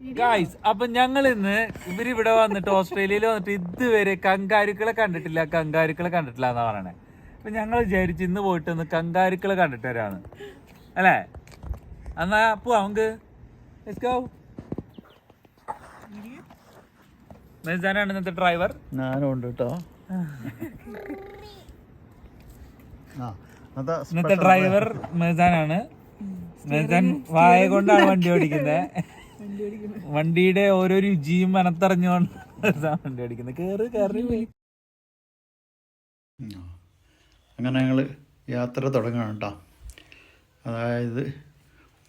Guys അപ്പൊ ഞങ്ങൾ ഇന്ന് ഇവരിവിടെ വന്നിട്ട് ഓസ്ട്രേലിയയിൽ വന്നിട്ട് ഇതുവരെ കങ്കാരുക്കളെ കണ്ടിട്ടില്ല കങ്കാരുക്കളെ കണ്ടിട്ടില്ല എന്നാ പറയണേ. അപ്പൊ ഞങ്ങൾ വിചാരിച്ചു ഇന്ന് പോയിട്ട് ഒന്ന് കങ്കാരുക്കളെ കണ്ടിട്ട് വരാണ് അല്ലേ? എന്നാ പോ നമുക്ക്. മെസ്സാനാണ് ഇന്നത്തെ ഡ്രൈവർ ഞാനും ഉണ്ട് കേട്ടോ ഇന്നത്തെ ഡ്രൈവർ മെസ്സാനാണ് മെസ്സാൻ വായ കൊണ്ടാണ് വണ്ടി ഓടിക്കുന്നത് വണ്ടിയുടെ ഓരോ രുചിയും മനത്തറിഞ്ഞുകൊണ്ട് മെയ്സാൻ വണ്ടി അടിക്കുന്നത് കേറ് കയറി പോയി. അങ്ങനെ ഞങ്ങൾ യാത്ര തുടങ്ങണം കേട്ടോ. അതായത്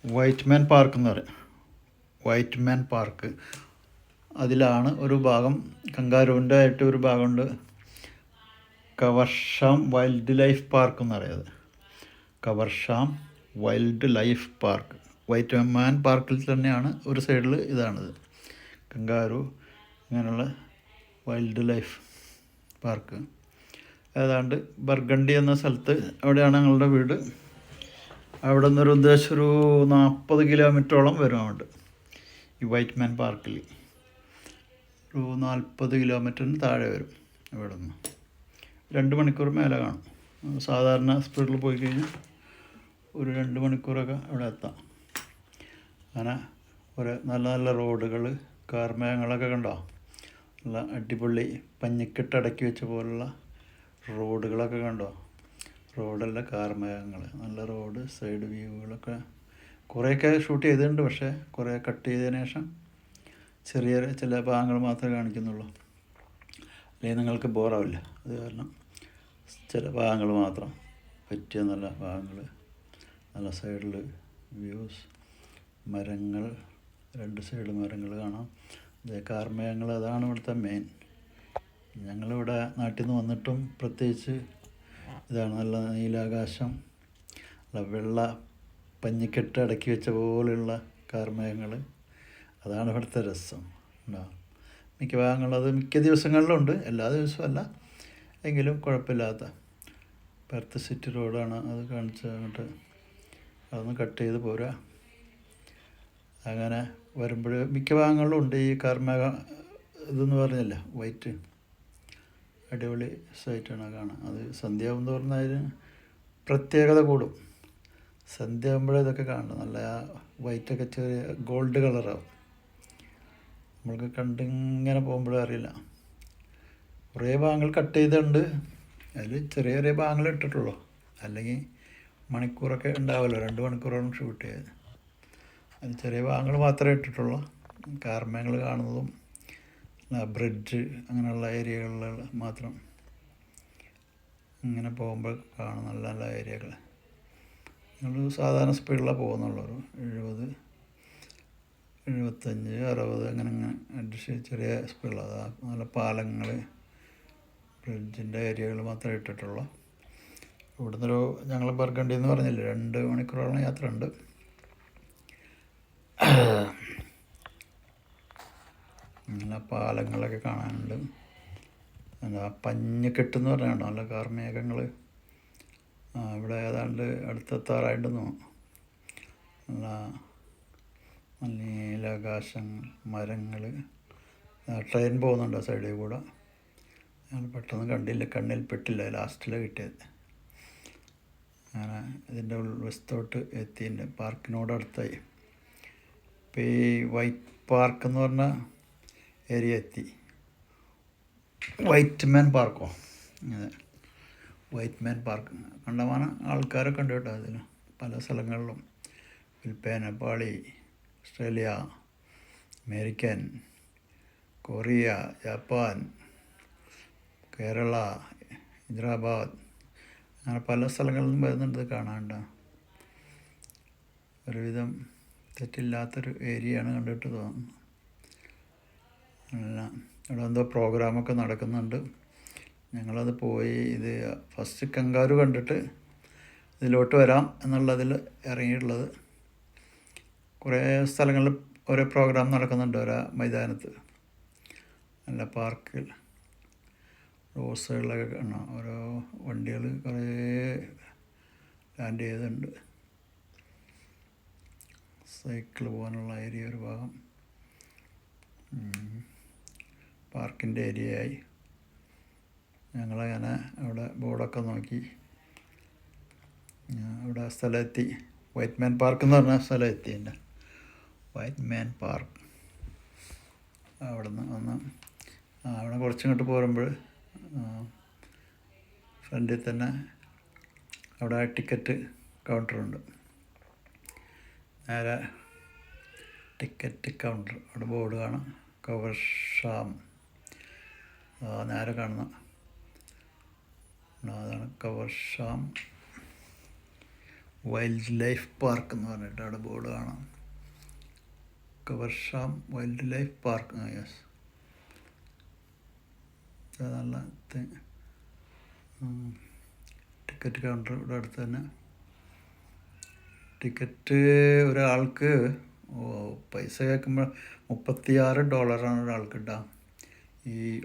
വൈറ്റ് മാൻ പാർക്ക് എന്ന് പറയും. Whiteman park. അതിലാണ് ഒരു ഭാഗം കങ്കാരുവിന്റെ ആയിട്ട് ഒരു ഭാഗമുണ്ട്. കവർഷാം വൈൽഡ് ലൈഫ് പാർക്ക് എന്ന് പറയുന്നത്. Caversham wildlife park. വൈറ്റ് മാൻ പാർക്കിൽ തന്നെയാണ് ഒരു സൈഡിൽ ഇതാണിത്. കങ്കാരു അങ്ങനെയുള്ള വൈൽഡ് ലൈഫ് പാർക്ക്. ഏതാണ്ട് ബർഗണ്ടി എന്ന സ്ഥലത്ത് അവിടെയാണ് ഞങ്ങളുടെ വീട്. അവിടെ നിന്നൊരു ഉദ്ദേശം ഒരു നാൽപ്പത് കിലോമീറ്ററോളം വരും അങ്ങോട്ട് ഈ വൈറ്റ് മാൻ പാർക്കിൽ. ഒരു നാൽപ്പത് കിലോമീറ്ററിന് താഴെ വരും ഇവിടെ നിന്ന് രണ്ട് മണിക്കൂർ മേലെ കാണും. സാധാരണ സ്പീഡിൽ പോയി കഴിഞ്ഞാൽ ഒരു രണ്ട് മണിക്കൂറൊക്കെ അവിടെ എത്താം. അങ്ങനെ ഒരു നല്ല നല്ല റോഡുകൾ കാർമേഘങ്ങളൊക്കെ കണ്ടോ? നല്ല അടിപൊളി പഞ്ഞിക്കെട്ട് അടക്കി വെച്ച പോലുള്ള റോഡുകളൊക്കെ കണ്ടോ? റോഡല്ല കാർമേഘങ്ങൾ നല്ല റോഡ് സൈഡ് വ്യൂകളൊക്കെ കുറേയൊക്കെ ഷൂട്ട് ചെയ്തിട്ടുണ്ട്. പക്ഷേ കുറേ കട്ട് ചെയ്തതിന് ശേഷം ചെറിയ ചില ഭാഗങ്ങൾ മാത്രമേ കാണിക്കുന്നുള്ളൂ. അല്ലെങ്കിൽ നിങ്ങൾക്ക് ബോറാവില്ല. അത് കാരണം ചില ഭാഗങ്ങൾ മാത്രം പറ്റിയ നല്ല ഭാഗങ്ങൾ നല്ല സൈഡിൽ വ്യൂസ്. മരങ്ങൾ രണ്ട് സൈഡ് മരങ്ങൾ കാണാം. ഇത് കാർമേഘങ്ങൾ അതാണ് ഇവിടുത്തെ മെയിൻ ഞങ്ങളിവിടെ നാട്ടിൽ നിന്ന് വന്നിട്ടും പ്രത്യേകിച്ച് ഇതാണ് നല്ല നീലാകാശം വെള്ള പഞ്ഞിക്കെട്ട് അടക്കി വെച്ച പോലെയുള്ള കാർമേഘങ്ങൾ അതാണ് ഇവിടുത്തെ രസം. ഉണ്ടാവും മിക്ക ഭാഗങ്ങളത് മിക്ക ദിവസങ്ങളിലുണ്ട്. എല്ലാ ദിവസവും അല്ല. എങ്കിലും കുഴപ്പമില്ലാത്ത പെർത്ത് സിറ്റി റോഡാണ് അത് കാണിച്ച് അങ്ങോട്ട് അതൊന്ന് കട്ട് ചെയ്ത് പോരാ. അങ്ങനെ വരുമ്പോൾ മിക്ക ഭാഗങ്ങളിലും ഉണ്ട് ഈ കർമ്മക ഇതെന്ന് പറഞ്ഞില്ല വൈറ്റ് അടിപൊളി സൈറ്റാണ് കാണാൻ. അത് സന്ധ്യയാകും തോറും അതിന് പ്രത്യേകത കൂടും. സന്ധ്യ ആകുമ്പോഴേ ഇതൊക്കെ കാണണം നല്ല വൈറ്റൊക്കെ ചെറിയ ഗോൾഡ് കളറാവും നമ്മൾക്ക് കണ്ടിങ്ങനെ പോകുമ്പോഴേ അറിയില്ല. കുറേ ഭാഗങ്ങൾ കട്ട് ചെയ്തിട്ടുണ്ട്. അതിൽ ചെറിയ ചെറിയ ഭാഗങ്ങൾ ഇട്ടിട്ടുള്ളൂ. അല്ലെങ്കിൽ മണിക്കൂറൊക്കെ ഉണ്ടാവുമല്ലോ രണ്ട് മണിക്കൂറോളം ഷൂട്ട് ചെയ്തത് അതിൽ ചെറിയ ഭാഗങ്ങൾ മാത്രമേ ഇട്ടിട്ടുള്ളൂ. കാർമേങ്ങൾ കാണുന്നതും ബ്രിഡ്ജ് അങ്ങനെയുള്ള ഏരിയകളിൽ മാത്രം ഇങ്ങനെ പോകുമ്പോൾ കാണും നല്ല നല്ല ഏരിയകൾ ഞങ്ങൾ സാധാരണ സ്പീഡിലാണ് പോകുന്നുള്ളൂ. എഴുപത് എഴുപത്തഞ്ച് അറുപത് അങ്ങനെ അങ്ങനെ അഡ്ജസ്റ്റ് ചെറിയ സ്പീഡിലാണ് അതാ നല്ല പാലങ്ങൾ ബ്രിഡ്ജിന്റെ ഏരിയകൾ മാത്രമേ ഇട്ടിട്ടുള്ളൂ. ഇവിടുന്നൊരു ഞങ്ങൾ ബർഗണ്ടി എന്ന് പറഞ്ഞില്ലേ രണ്ട് മണിക്കൂറോളം യാത്ര ഉണ്ട്. നല്ല പാലങ്ങളൊക്കെ കാണാനുണ്ട്. എന്താ പഞ്ഞക്കെട്ടെന്ന് പറഞ്ഞാണോ നല്ല കാർമേഘങ്ങൾ ഇവിടെ ഏതാണ്ട് അടുത്തെത്താറായിട്ടെന്ന് നല്ല നല്ല നീലാകാശങ്ങൾ മരങ്ങൾ ട്രെയിൻ പോകുന്നുണ്ട് ആ സൈഡിൽ കൂടെ? ഞാൻ പെട്ടെന്ന് കണ്ടില്ല കണ്ണിൽ പെട്ടില്ല ലാസ്റ്റിൽ കിട്ടിയത്. അങ്ങനെ ഇതിന്റെ ഉൾവശത്തോട്ട് എത്തിയിട്ടുണ്ട്. പാർക്കിനോട് അടുത്തായി ഇപ്പോൾ ഈ വൈറ്റ് പാർക്ക് എന്ന് പറഞ്ഞ ഏരിയ എത്തി. വൈറ്റ് മാൻ പാർക്കോ അതെ. വൈറ്റ് മാൻ പാർക്ക് കണ്ടമാനം ആൾക്കാരൊക്കെ ഉണ്ട് കേട്ടോ അതിന് പല സ്ഥലങ്ങളിലും. Philippine Nepali Australia American Korea Japan Kerala Hyderabad. അങ്ങനെ പല സ്ഥലങ്ങളിൽ നിന്നും വരുന്നുണ്ട് കാണാണ്ട് ഒരുവിധം തെറ്റില്ലാത്തൊരു ഏരിയയാണ് കണ്ടിട്ട് തോന്നുന്നു അല്ല ഇവിടെ എന്തോ പ്രോഗ്രാമൊക്കെ നടക്കുന്നുണ്ട്. ഞങ്ങളത് പോയി ഇത് ഫസ്റ്റ് കങ്കാരു കണ്ടിട്ട് ഇതിലോട്ട് വരാം എന്നുള്ളതിൽ ഇറങ്ങിയിട്ടുള്ളത്. കുറേ സ്ഥലങ്ങളിൽ ഓരോ പ്രോഗ്രാം നടക്കുന്നുണ്ട് ഓരോ മൈതാനത്ത്. നല്ല പാർക്കിൽ. റോസുകളൊക്കെ കാണാം. ഓരോ വണ്ടികൾ കുറേ ലാൻഡ് ചെയ്തിട്ടുണ്ട്. സൈക്കിൾ പോകാനുള്ള ഏരിയ ഒരു ഭാഗം. പാർക്കിന്റെ ഏരിയയായി. ഞങ്ങളങ്ങനെ അവിടെ ബോർഡൊക്കെ നോക്കി. അവിടെ സ്ഥലമെത്തി. വൈറ്റ് മാൻ പാർക്ക് എന്ന് പറഞ്ഞ സ്ഥലം എത്തി എന്റെ. Whiteman park. അവിടെ നിന്ന് വന്ന് അവിടെ കുറച്ചിങ്ങോട്ട് പോരുമ്പോൾ ഫ്രണ്ടിൽ തന്നെ അവിടെ ടിക്കറ്റ് കൗണ്ടറുണ്ട്. നേരെ ടിക്കറ്റ് കൗണ്ടർ അവിടെ ബോർഡ് കാണാം. കവർഷാം നേരെ കാണുന്ന. അതാണ് കവർഷാം വൈൽഡ് ലൈഫ് പാർക്ക് എന്ന് പറഞ്ഞിട്ട് അവിടെ ബോർഡ് കാണാം. Caversham wildlife park. യെസ് നല്ല ടിക്കറ്റ് കൗണ്ടർ ഇവിടെ അടുത്ത് തന്നെ. ടിക്കറ്റ് ഒരാൾക്ക് പൈസ കേൾക്കുമ്പോൾ മുപ്പത്തിയാറ് ഡോളറാണ് ഒരാൾക്ക് കിട്ടുക ഈ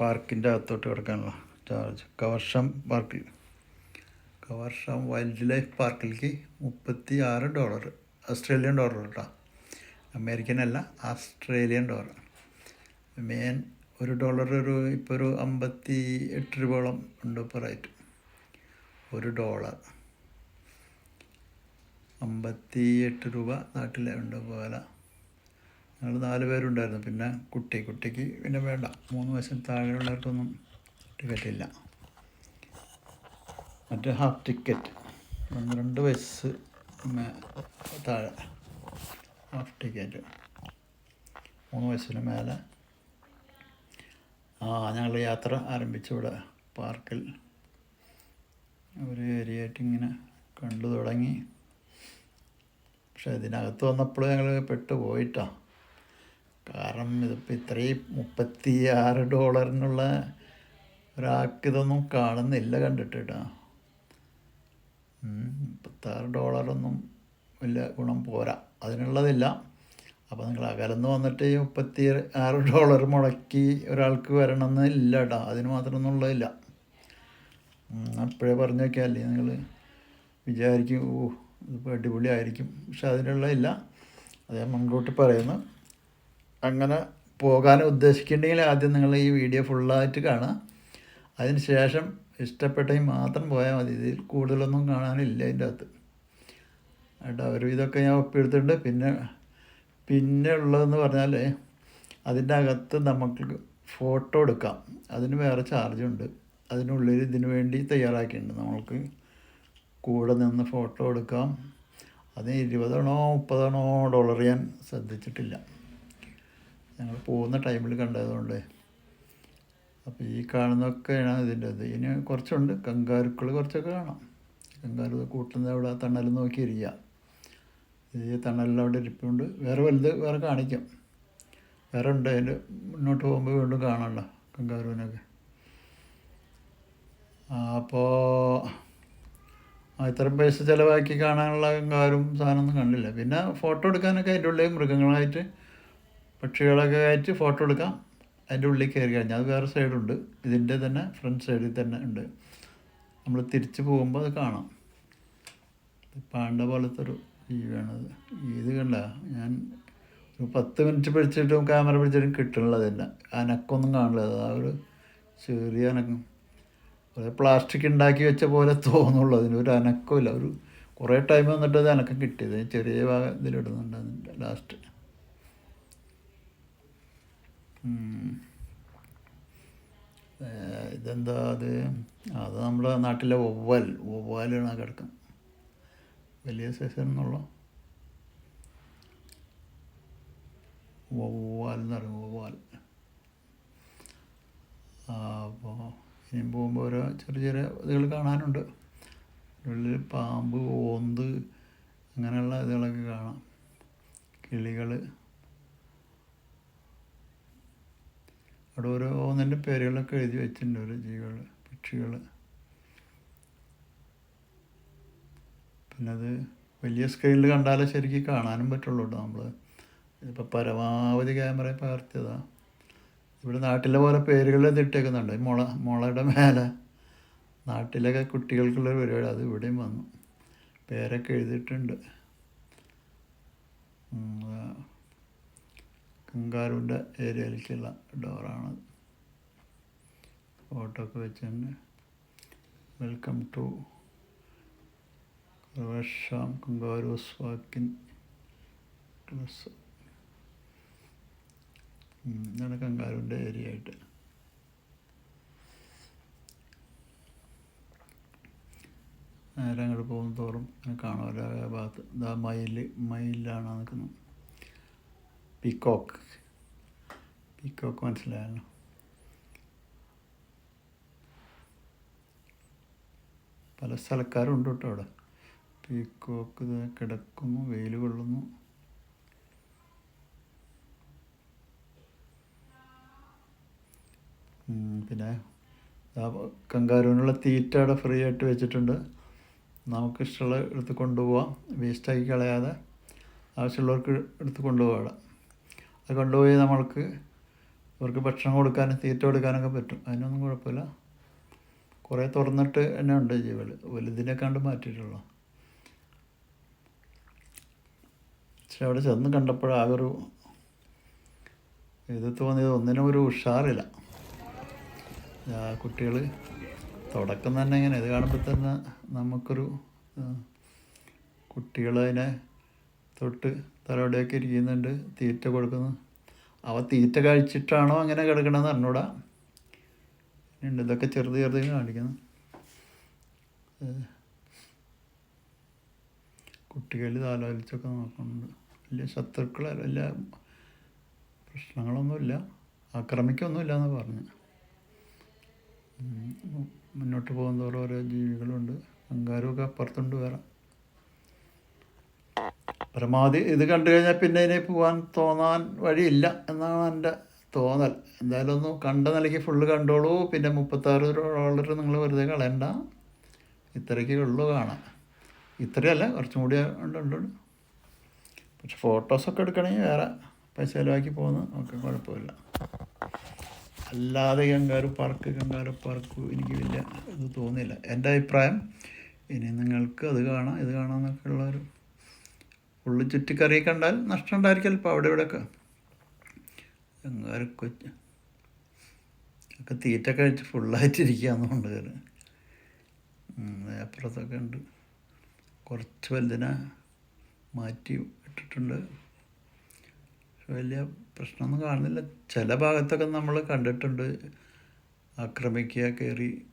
പാർക്കിന്റെ അകത്തോട്ട് കിടക്കാനുള്ള ചാർജ്. കവർഷം പാർക്കിൽ കവർഷം വൈൽഡ് ലൈഫ് പാർക്കിലേക്ക് മുപ്പത്തി ആറ് ഡോളർ. ഓസ്ട്രേലിയൻ ഡോളർ കേട്ടോ അമേരിക്കൻ അല്ല ആസ്ട്രേലിയൻ ഡോളർ. മെയിൻ ഒരു ഡോളർ ഒരു ഇപ്പോൾ ഒരു അമ്പത്തി എട്ട് രൂപയോളം ഉണ്ട് ഇപ്പോൾ റേറ്റ്. ഒരു ഡോളർ. അമ്പത്തി എട്ട് രൂപ നാട്ടിലെ ഉണ്ട് പോലെ ഞങ്ങൾ നാല് പേരുണ്ടായിരുന്നു. പിന്നെ കുട്ടി കുട്ടിക്ക് പിന്നെ വേണ്ട. മൂന്ന് വയസ്സിന് താഴെയുള്ളവർക്കൊന്നും ടിക്കറ്റ് ഇല്ല മറ്റേ ഹാഫ് ടിക്കറ്റ് പന്ത്രണ്ട് വയസ്സ് താഴെ. ഹാഫ് ടിക്കറ്റ് മൂന്ന് വയസ്സിന് മേലെ. ആ ഞങ്ങൾ യാത്ര ആരംഭിച്ചു ഇവിടെ പാർക്കിൽ ഒരു ഏരിയ ആയിട്ട് ഇങ്ങനെ കണ്ടു തുടങ്ങി. പക്ഷെ ഇതിനകത്ത് വന്നപ്പോൾ ഞങ്ങൾ പെട്ടു പോയിട്ടാ. കാരണം ഇതിപ്പോൾ ഇത്രയും മുപ്പത്തി ആറ് ഡോളറിനുള്ള ഒരാൾക്ക് ഇതൊന്നും കാണുന്നില്ല കണ്ടിട്ട് മുപ്പത്താറ് ഡോളറൊന്നും വലിയ ഗുണം പോരാ. അതിനുള്ളതില്ല. അപ്പോൾ നിങ്ങൾ അകലന്ന് വന്നിട്ട് ഈ മുപ്പത്തി ആറ് ഡോളർ മുടക്കി ഒരാൾക്ക് വരണമെന്ന് ഇല്ല കേട്ടോ അതിന് മാത്രമൊന്നുള്ളതില്ല. അപ്പോഴേ പറഞ്ഞു നോക്കിയാലേ നിങ്ങൾ വിചാരിക്കും ഓ ഇതിപ്പോൾ അടിപൊളിയായിരിക്കും. പക്ഷെ അതിനുള്ള ഇല്ല. അദ്ദേഹം മുൻകൂട്ടി പറയുന്നു. അങ്ങനെ പോകാൻ ഉദ്ദേശിക്കേണ്ടെങ്കിൽ ആദ്യം നിങ്ങൾ ഈ വീഡിയോ ഫുള്ളായിട്ട് കാണുക. അതിന് ശേഷം ഇഷ്ടപ്പെട്ടെങ്കിൽ മാത്രം പോയാൽ മതി. ഇതിൽ കൂടുതലൊന്നും കാണാനില്ല അതിന്റെ അകത്ത്. കേട്ടോ അവർ ഇതൊക്കെ ഞാൻ ഒപ്പിയെടുത്തിട്ടുണ്ട്. പിന്നെ പിന്നെ ഉള്ളതെന്ന് പറഞ്ഞാൽ അതിന്റെ അകത്ത് നമുക്ക് ഫോട്ടോ എടുക്കാം. അതിന് വേറെ ചാർജുണ്ട്. അതിനുള്ളിൽ ഇതിനു വേണ്ടി തയ്യാറാക്കിയിട്ടുണ്ട് നമ്മൾക്ക്. കൂടെ നിന്ന് ഫോട്ടോ എടുക്കാം. അത് ഇരുപതാണോ മുപ്പതാണോ ഡോളർ ഞാൻ ശ്രദ്ധിച്ചിട്ടില്ല. ഞങ്ങൾ പോകുന്ന ടൈമിൽ കണ്ടതുകൊണ്ട്. അപ്പോൾ ഈ കാണുന്നതൊക്കെയാണ് ഇതിന്റെ ഇത്. ഇനി കുറച്ചുണ്ട്. കങ്കാരുക്കൾ കുറച്ചൊക്കെ കാണാം. കങ്കാരു കൂട്ടുന്ന അവിടെ തണൽ നോക്കിയിരിക്കുക ഈ തണലിൽ അവിടെ ഇരിപ്പുണ്ട്. വേറെ വലുത് വേറെ കാണിക്കാം. വേറെ ഉണ്ട്. അതിന്റെ മുന്നോട്ട് പോകുമ്പോൾ വീണ്ടും കാണണ്ട കങ്കാരുവിനൊക്കെ അപ്പോൾ ഇത്രയും പൈസ ചിലവാക്കി കാണാനുള്ള കാരും സാധനമൊന്നും കണ്ടില്ല. പിന്നെ ഫോട്ടോ എടുക്കാനൊക്കെ അതിന്റെ ഉള്ളിൽ മൃഗങ്ങളായിട്ട് പക്ഷികളൊക്കെ ആയിട്ട് ഫോട്ടോ എടുക്കാം. അതിന്റെ ഉള്ളിൽ കയറി കഴിഞ്ഞാൽ അത് വേറെ സൈഡുണ്ട് ഇതിന്റെ തന്നെ ഫ്രണ്ട് സൈഡിൽ തന്നെ ഉണ്ട്. നമ്മൾ തിരിച്ച് പോകുമ്പോൾ അത് കാണാം. പാണ്ട പോലത്തെ ഒരു ജീവിയാണത് ഇത് കണ്ട ഞാൻ ഒരു പത്ത് മിനിറ്റ് പിടിച്ചിട്ടും ക്യാമറ പിടിച്ചിട്ടും കിട്ടണില്ല അതിന്റെ. അനക്കൊന്നും കാണില്ല. ആ ഒരു ചെറിയ അനക്കം. കുറേ പ്ലാസ്റ്റിക് ഉണ്ടാക്കി വെച്ച പോലെ തോന്നുള്ളൂ. അതിനൊരു അനക്കമില്ല. ഒരു കുറേ ടൈം വന്നിട്ട് അത് അനക്കം കിട്ടിയത്. ചെറിയ ഭാഗം ഇതിലിടുന്നുണ്ട് അതിന്റെ ലാസ്റ്റ് ഇതെന്താ അത്? അത് നമ്മുടെ നാട്ടിലെ ഒവ്വാൽ ഒവ്വാലാണ് കിടക്കുന്നത് വലിയ സൈസ് എന്നുള്ള വവ്വാൽ എന്ന് പറയും വവ്വാൽ. അപ്പോൾ ഇനിയും പോകുമ്പോൾ ഓരോ ചെറിയ ചെറിയ ഇതുകൾ കാണാനുണ്ട്. ഉള്ളിൽ പാമ്പ് ഓന്ത് അങ്ങനെയുള്ള ഇതുകളൊക്കെ കാണാം. കിളികൾ അവിടെ ഓരോ ഓന്നിന്റെ പേരുകളൊക്കെ എഴുതി വെച്ചിട്ടുണ്ട് ഓരോ ജീവികൾ പക്ഷികൾ പിന്നെ അത് വലിയ സ്ക്രീനിൽ കണ്ടാലേ ശരിക്കും കാണാനും പറ്റുള്ളൂ കേട്ടോ നമ്മൾ ഇതിപ്പോൾ പരമാവധി ക്യാമറ പകർത്തിയതാണ് ഇവിടെ നാട്ടിലെ പോലെ പേരുകൾ ഇതിട്ടേക്കുന്നുണ്ട് മുള മുളയുടെ മേലെ നാട്ടിലൊക്കെ കുട്ടികൾക്കുള്ള പരിപാടി. അത് ഇവിടെയും വന്നു. പേരൊക്കെ എഴുതിയിട്ടുണ്ട്. കങ്കാരൂന്റെ ഏരിയയിലേക്കുള്ള ഡോറാണ് ഫോട്ടോ ഒക്കെ വെച്ച് തന്നെ welcome to Caversham kangaroos walk in close. ഇതാണ് കങ്കാരുവിന്റെ ഏരിയ ആയിട്ട് നേരെ അങ്ങോട്ട് പോകുന്ന തോറും കാണാം ഓരോ ഭാഗത്ത്. ഇതാ മയിൽ മയിലാണ് നിൽക്കുന്നത് പീക്കോക്ക്. പീക്കോക്ക് മനസ്സിലായല്ലോ. പല സ്ഥലക്കാരും ഉണ്ട് കേട്ടോ അവിടെ. പീക്കോക്ക് കിടക്കുന്നു വെയിൽ കൊള്ളുന്നു. പിന്നെ കങ്കാരൂനുള്ള തീറ്റ അവിടെ ഫ്രീ ആയിട്ട് വെച്ചിട്ടുണ്ട്. നമുക്കിഷ്ടമുള്ള എടുത്ത് കൊണ്ടുപോവാം. വേസ്റ്റാക്കി കളയാതെ ആവശ്യമുള്ളവർക്ക് എടുത്ത് കൊണ്ടുപോകാം അത് കൊണ്ടുപോയി നമ്മൾക്ക് അവർക്ക് ഭക്ഷണം കൊടുക്കാനും തീറ്റ കൊടുക്കാനൊക്കെ പറ്റും. അതിനൊന്നും കുഴപ്പമില്ല. കുറേ തുറന്നിട്ട് തന്നെ ഉണ്ട് ജീവൽ വലുതിനെ കണ്ട് മാറ്റിയിട്ടുള്ളൂ. പക്ഷെ അവിടെ ചെന്ന് കണ്ടപ്പോഴാകെ ഒരു ഇത് തോന്നിയത് ഒന്നിനും ഒരു ഉഷാറില്ല. കുട്ടികൾ തുടക്കം തന്നെ ഇങ്ങനെ. ഇത് കാണുമ്പോൾ തന്നെ നമുക്കൊരു കുട്ടികളതിനെ തൊട്ട് തലോടെയൊക്കെ ഇരിക്കുന്നുണ്ട് തീറ്റ കൊടുക്കുന്നു. അവ തീറ്റ കഴിച്ചിട്ടാണോ അങ്ങനെ കിടക്കണമെന്ന് അറിഞ്ഞൂടാ. ഉണ്ട് ഇതൊക്കെ ചെറുത് ചെറുത് കാണിക്കുന്നു. കുട്ടികൾ താലോലിച്ചൊക്കെ നോക്കുന്നുണ്ട്. വലിയ ശത്രുക്കളല്ല വലിയ പ്രശ്നങ്ങളൊന്നുമില്ല. ആക്രമിക്കൊന്നുമില്ല എന്ന് പറഞ്ഞു. മുന്നോട്ട് പോകുന്നതോറും ഓരോ ജീവികളുണ്ട്. അങ്കാരമൊക്കെ അപ്പുറത്തുണ്ട് വേറെ. പരമാവധി ഇത് കണ്ടു കഴിഞ്ഞാൽ പിന്നെ ഇനി പോകാൻ തോന്നാൻ വഴിയില്ല എന്നാണ് എന്റെ തോന്നൽ. എന്തായാലും ഒന്ന് കണ്ട നിലയ്ക്ക് ഫുള്ള് കണ്ടോളൂ. പിന്നെ മുപ്പത്താറ് ഡോളർ നിങ്ങൾ വെറുതെ കളയണ്ട. ഇത്രയ്ക്കേ ഉള്ളൂ കാണാൻ. ഇത്രയല്ല കുറച്ചും കൂടി ഉണ്ട് ഉണ്ട്. പക്ഷെ ഫോട്ടോസൊക്കെ എടുക്കണമെങ്കിൽ വേറെ പൈസ ചിലവാക്കി പോകുന്നു ഒക്കെ കുഴപ്പമില്ല. അല്ലാതെ കങ്കാരു പാർക്ക് കങ്കാരു പാർക്ക് എനിക്ക് വലിയ ഇത് തോന്നിയില്ല. എന്റെ അഭിപ്രായം ഇനി നിങ്ങൾക്ക് അത് കാണാം ഇത് കാണാമെന്നൊക്കെ ഉള്ളൊരു ഉള്ളു ചുറ്റിക്കറി കണ്ടാൽ നഷ്ടം ഉണ്ടായിരിക്കും ചിലപ്പോൾ അവിടെ ഇവിടെയൊക്കെ. കങ്കാരു കൊച്ച് ഒക്കെ തീറ്റ കഴിച്ച് ഫുള്ളായിട്ടിരിക്കുകയെന്നുണ്ട് കയറി അപ്പുറത്തൊക്കെ ഉണ്ട്. കുറച്ച് വലുതിനെ മാറ്റി ഇട്ടിട്ടുണ്ട്. വലിയ പ്രശ്നമൊന്നും കാണുന്നില്ല. ചില ഭാഗത്തൊക്കെ നമ്മൾ കണ്ടിട്ടുണ്ട്. ആക്രമിക്കുക കയറി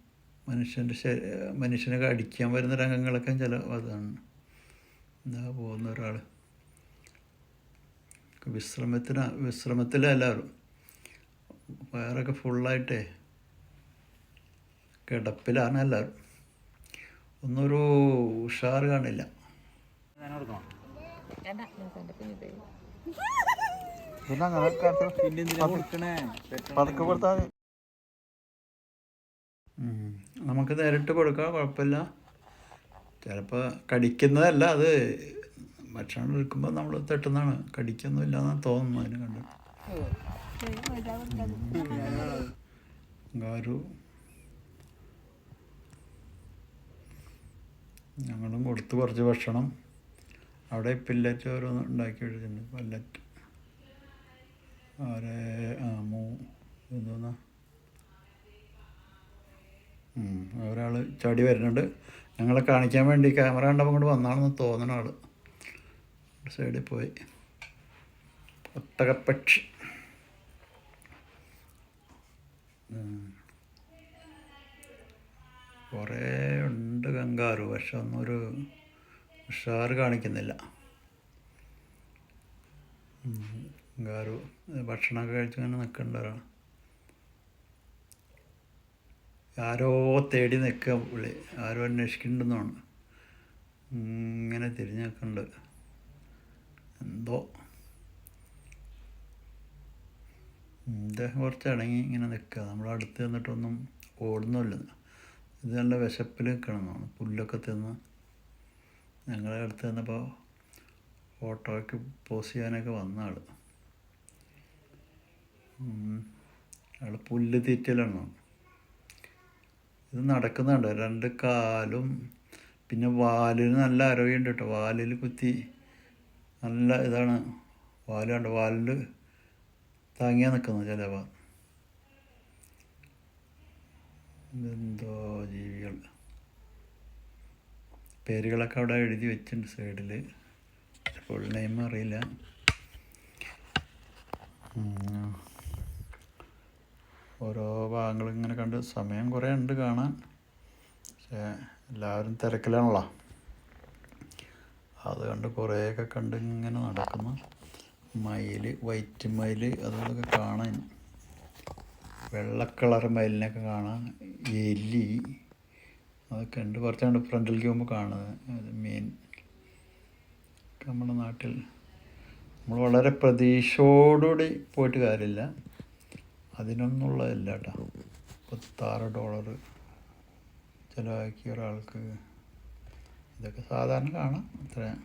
മനുഷ്യന്റെ ശരീ മനുഷ്യനെ അടിക്കാൻ വരുന്ന രംഗങ്ങളൊക്കെ ചില അതാണ്. എന്താ പോകുന്ന ഒരാൾ വിശ്രമത്തിന് വിശ്രമത്തിലെ എല്ലാവരും. വയറൊക്കെ ഫുള്ളായിട്ടേ കിടപ്പിലാണ് എല്ലാവരും. ഒന്നൊരു ഉഷാറ് കാണില്ല. പിന്നെ തരും പിന്നെ അങ്ങനെ പതുക്കെ കൊടുത്താൽ നമുക്ക് നേരിട്ട് കൊടുക്കാം കുഴപ്പമില്ല. ചിലപ്പോൾ കടിക്കുന്നതല്ല അത് ഭക്ഷണം എടുക്കുമ്പോൾ നമ്മൾ തെട്ടുന്നതാണ്. കടിക്കൊന്നും ഇല്ലാന്നാണ് തോന്നുന്നു അതിന് കണ്ട്. ഗാരു. ഞങ്ങളും കൊടുത്തു കുറച്ച് ഭക്ഷണം. അവിടെ പില്ലറ്റ് ഓരോന്ന് ഉണ്ടാക്കി വെച്ചിട്ടുണ്ട് പല്ലറ്റ്. ആരെ ആമു എന്തോന്നാ ഒരാൾ ചാടി വരുന്നുണ്ട്. ഞങ്ങളെ കാണിക്കാൻ വേണ്ടി ക്യാമറ കണ്ടപ്പോൾ കൊണ്ട് വന്നാണെന്ന് തോന്നണ ആൾ സൈഡിൽ പോയി. ഒട്ടകപ്പക്ഷി. കുറേ ഉണ്ട് കങ്കാറു പക്ഷെ ഒന്നൊരു ഉഷാറ് കാണിക്കുന്നില്ല. ഉം. ഭക്ഷണമൊക്കെ കഴിച്ച് ഇങ്ങനെ നിൽക്കേണ്ടവരാണ് ആരോ തേടി നിൽക്കുക പുള്ളി. ആരോ അന്വേഷിക്കുന്നുണ്ടെന്നാണ്. ഇങ്ങനെ തിരിഞ്ഞ് നിൽക്കുന്നുണ്ട്. എന്തോ. ഇദ്ദേഹം കുറച്ച് അടങ്ങി ഇങ്ങനെ നിൽക്കുക. നമ്മൾ അടുത്ത് നിന്നിട്ടൊന്നും ഓടുന്നില്ല ഇത് നല്ല വിശപ്പിൽ നിൽക്കണമെന്നാണ്. പുല്ലൊക്കെ തിന്ന് ഞങ്ങളുടെ അടുത്ത് നിന്നപ്പോൾ ഫോട്ടോയ്ക്ക് പോസ് ചെയ്യാനൊക്കെ വന്ന ആൾ ആൾ പുല്ല് തീറ്റയിലാണ് ഇത് നടക്കുന്നുണ്ട്. രണ്ട് കാലും പിന്നെ വാലിന് നല്ല ആരോഗ്യമുണ്ട് കേട്ടോ. വാലിൽ കുത്തി നല്ല ഇതാണ്. വാൽ കണ്ടോ? വാലിൽ താങ്ങിയാൽ നിൽക്കുന്നു ചിലവ. എന്തോ ജീവികൾ. പേരുകളൊക്കെ അവിടെ എഴുതി വെച്ചിട്ടുണ്ട് സൈഡിൽ ഫുൾ നെയിം അറിയില്ല. ഓരോ ഭാഗങ്ങൾ ഇങ്ങനെ കണ്ട് സമയം കുറേ ഉണ്ട് കാണാൻ. പക്ഷേ എല്ലാവരും തിരക്കിലാണല്ലോ. അത് കണ്ട് കുറേയൊക്കെ കണ്ട് ഇങ്ങനെ നടക്കുന്നു. മയിൽ വൈറ്റ് മയിൽ അതൊക്കെ കാണാൻ. വെള്ള കളർ മയിലിനൊക്കെ കാണാൻ. എലി. അതൊക്കെ ഉണ്ട്. കുറച്ചാണ്ട് ഫ്രണ്ടിലേക്ക് പോകുമ്പോൾ കാണുന്നത്. മീൻ. നമ്മുടെ നാട്ടിൽ. നമ്മൾ വളരെ പ്രതീക്ഷയോടുകൂടി പോയിട്ട് കാര്യമില്ല. അതിനൊന്നുള്ളതല്ല കേട്ടോ പത്താറ് ഡോളർ ചിലവാക്കിയ ഒരാൾക്ക് ഇതൊക്കെ സാധാരണ കാണാം. അത്ര.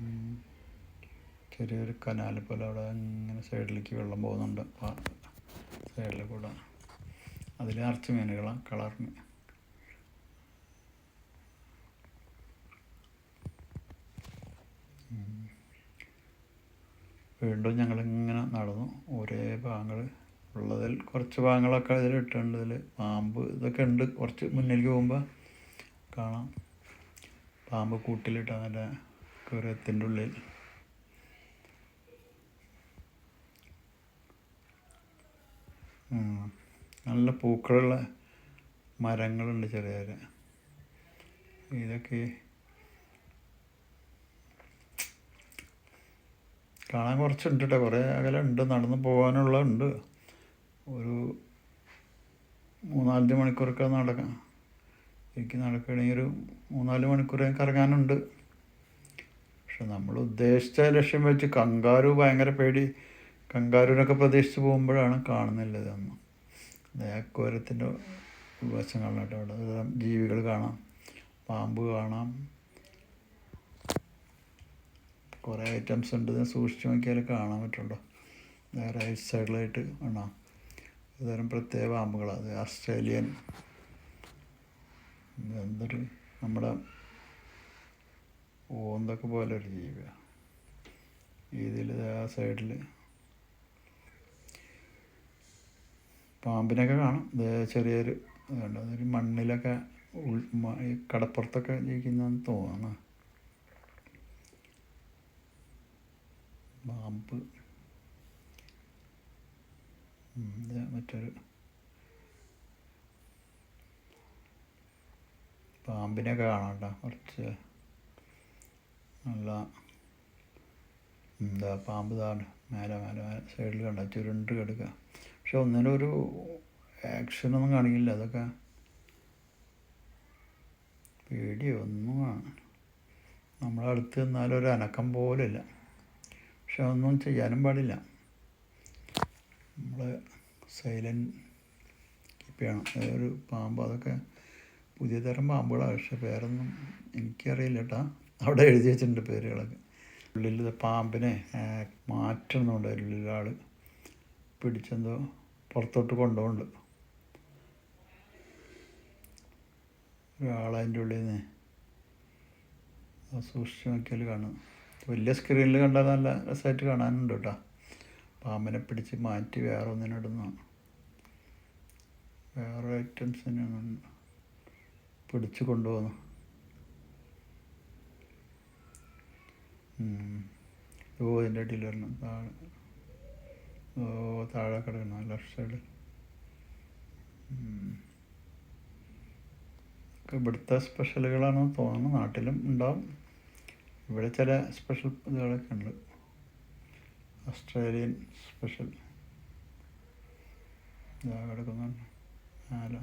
ഉം. ചെറിയൊരു കനാൽ പോലെ അവിടെ ഇങ്ങനെ സൈഡിലേക്ക് വെള്ളം പോകുന്നുണ്ട്. സൈഡിൽ കൂടെ. അതിൽ നിറച്ച് മീനുകളാണ്. കളർ മീൻ. വീണ്ടും ഞങ്ങളിങ്ങനെ നടന്നു. ഒരേ ഭാഗങ്ങൾ ഉള്ളതിൽ കുറച്ച് ഭാഗങ്ങളൊക്കെ ഇതിൽ ഇട്ടുണ്ട് ഇതിൽ പാമ്പ് ഇതൊക്കെ ഉണ്ട്. കുറച്ച് മുന്നിലേക്ക് പോകുമ്പോൾ കാണാം. പാമ്പ് കൂട്ടിലിട്ട നല്ല കുരത്തിന്റെ ഉള്ളിൽ. നല്ല പൂക്കളുള്ള മരങ്ങളുണ്ട് ചെറിയ. ഇതൊക്കെ കാണാൻ കുറച്ചുണ്ട് കേട്ടോ കുറേ അകലെ ഉണ്ട് നടന്ന് പോകാനുള്ള ഉണ്ട് ഒരു മൂന്നാലഞ്ച് മണിക്കൂറൊക്കെ നടക്കാം. എനിക്ക് നടക്കുകയാണെങ്കിൽ ഒരു മൂന്നാൽ മണിക്കൂർ കറങ്ങാനുണ്ട്. പക്ഷെ നമ്മൾ ഉദ്ദേശിച്ച ലക്ഷ്യം വെച്ച് കങ്കാരു ഭയങ്കര പേടി. കങ്കാരുവിനൊക്കെ പ്രതീക്ഷിച്ച് പോകുമ്പോഴാണ് കാണുന്നില്ലത് അന്ന് ദയാക്കോരത്തിന്റെ ഉൾവശങ്ങളിലായിട്ട് അവിടെ. ജീവികൾ കാണാം. പാമ്പ് കാണാം. കുറേ ഐറ്റംസ് ഉണ്ട്. ഞാൻ സൂക്ഷിച്ച് നോക്കിയാൽ കാണാൻ പറ്റുള്ളൂ. റൈറ്റ് സൈഡിലായിട്ട് കാണാം ഇതരം പ്രത്യേക പാമ്പുകളാണ് അത് ഓസ്ട്രേലിയൻ ഇത് എന്തൊരു നമ്മുടെ ഓന്തൊക്കെ പോലെ ഒരു ജീവിയാണ് ഇതിൽ ആ സൈഡിൽ പാമ്പിനൊക്കെ കാണാം. ഇത് ചെറിയൊരു ഇതുണ്ട്. അതൊരു മണ്ണിലൊക്കെ ഉൾ കടപ്പുറത്തൊക്കെ ജീവിക്കുന്നതെന്ന് തോന്നുന്നു. ഇത് മറ്റൊരു പാമ്പിനെ കാണാം കുറച്ച്. നല്ല എന്താ പാമ്പ് താണ്. മേലെ മേലെ മേലെ സൈഡിൽ കണ്ട ചുരുണ്ട് കിടക്കുക പക്ഷെ ഒന്നിനും ഒരു ആക്ഷനൊന്നും കാണിക്കില്ല. അതൊക്കെ പേടിയൊന്നും ഒന്നും കാണാൻ നമ്മളെ അടുത്ത് നിന്നാലും ഒരു അനക്കം പോലില്ല പക്ഷെ ഒന്നും ചെയ്യാനും പാടില്ല. നമ്മൾ സൈലന്റ് കീപ്പ് ചെയ്യണം. അതൊരു പാമ്പ് അതൊക്കെ പുതിയ തരം പാമ്പുകളാണ് പക്ഷെ പേരൊന്നും എനിക്കറിയില്ല കേട്ടോ. അവിടെ എഴുതി വെച്ചിട്ടുണ്ട് പേരുകളൊക്കെ. ഉള്ളിൽ പാമ്പിനെ മാറ്റുന്നുണ്ട് ആൾ പിടിച്ചെന്തോ പുറത്തോട്ട് കൊണ്ടുപോകുന്നുണ്ട് ഒരാളതിന്റെ ഉള്ളിൽ നിന്ന് സൂക്ഷിച്ച് നോക്കിയാൽ കാണും. വലിയ സ്ക്രീനിൽ കണ്ടാൽ നല്ല രസമായിട്ട് കാണാനുണ്ട് കേട്ടോ പാമ്പിനെ പിടിച്ച് മാറ്റി വേറെ ഒന്നിനിടുന്നതാണ് വേറെ ഐറ്റംസിനെ പിടിച്ച് കൊണ്ടുപോകുന്നു. ഓ ഇതിന്റെ അടിയിൽ വരണം. താഴെ. ഓ താഴെ കിടക്കണം ലെഫ്റ്റ് സൈഡ് ഇവിടുത്തെ സ്പെഷ്യലുകളാണെന്ന് തോന്നുന്നു. നാട്ടിലും ഉണ്ടാവും. ഇവിടെ ചില സ്പെഷ്യൽ ഇതുകളൊക്കെ ഉണ്ട്. ഓസ്ട്രേലിയൻ സ്പെഷ്യൽ കിടക്കുന്നുണ്ട് ആല.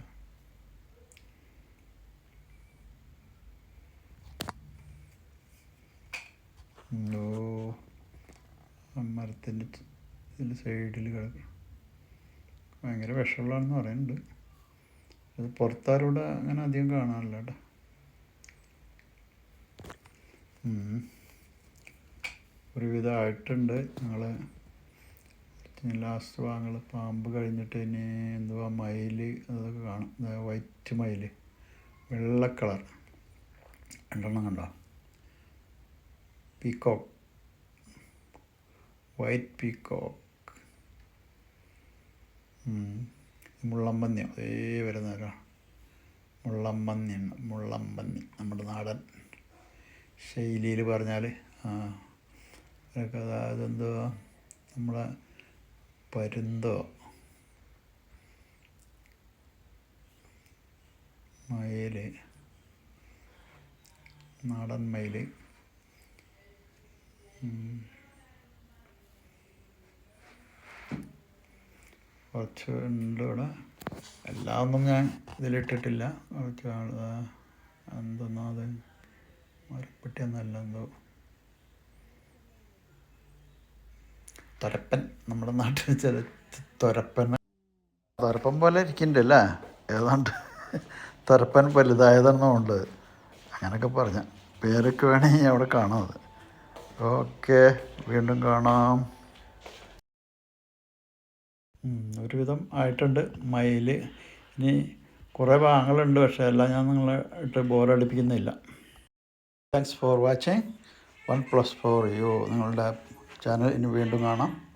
ഓ മരത്തിന്റെ ഇതിൽ സൈഡിൽ കിടക്കും ഭയങ്കര വിഷമുള്ളതാണെന്ന് പറയുന്നുണ്ട്. അത് പുറത്താരോടെ അങ്ങനെ അധികം കാണാറില്ല കേട്ടോ. ഒരുവിധം ആയിട്ടുണ്ട് ഞങ്ങൾ ലാസ്റ്റ് ഭാഗങ്ങൾ പാമ്പ് കഴിഞ്ഞിട്ട് ഇനി എന്തുവാ? മയിൽ അതൊക്കെ കാണും. വൈറ്റ് മയിൽ വെള്ള കളർ രണ്ടെണ്ണം കണ്ടോ? പീക്കോക്ക് വൈറ്റ് പീക്കോക്ക് മുള്ളമ്പന്നി. അതേ വരുന്നവരാണ് മുള്ളമ്പന്നി. മുള്ളമ്പന്നി. നമ്മുടെ നാടൻ. ശൈലിയിൽ പറഞ്ഞാൽ അതെന്തോ നമ്മളെ പരുന്തോ. മയിൽ നാടൻ മയിൽ കുറച്ച് ഉണ്ട് ഇവിടെ. എല്ലാം ഒന്നും ഞാൻ ഇതിലിട്ടിട്ടില്ല. കുറച്ച് എന്തെന്നാ അത്? മരപ്പെട്ടിയൊന്നല്ല എന്തോ തൊരപ്പൻ നമ്മുടെ നാട്ടിൽ ചില തൊരപ്പൻ. തൊരപ്പൻ പോലെ ഇരിക്കുന്നുണ്ട് അല്ലേ? ഏതാണ്ട് തൊരപ്പൻ വലുതായതെണ്ണമുണ്ട് അങ്ങനെയൊക്കെ പറഞ്ഞ. പേരൊക്കെ വേണമെങ്കിൽ അവിടെ കാണാം അത്. ഓക്കെ വീണ്ടും കാണാം. ഒരുവിധം ആയിട്ടുണ്ട് മയിൽ ഇനി കുറേ ഭാഗങ്ങളുണ്ട് പക്ഷേ എല്ലാം ഞാൻ നിങ്ങളെ ഇട്ട് ബോറടിപ്പിക്കുന്നില്ല thanks for watching one plus four you നിങ്ങളുടെ ചാനൽ ഇനി വീണ്ടും കാണാം.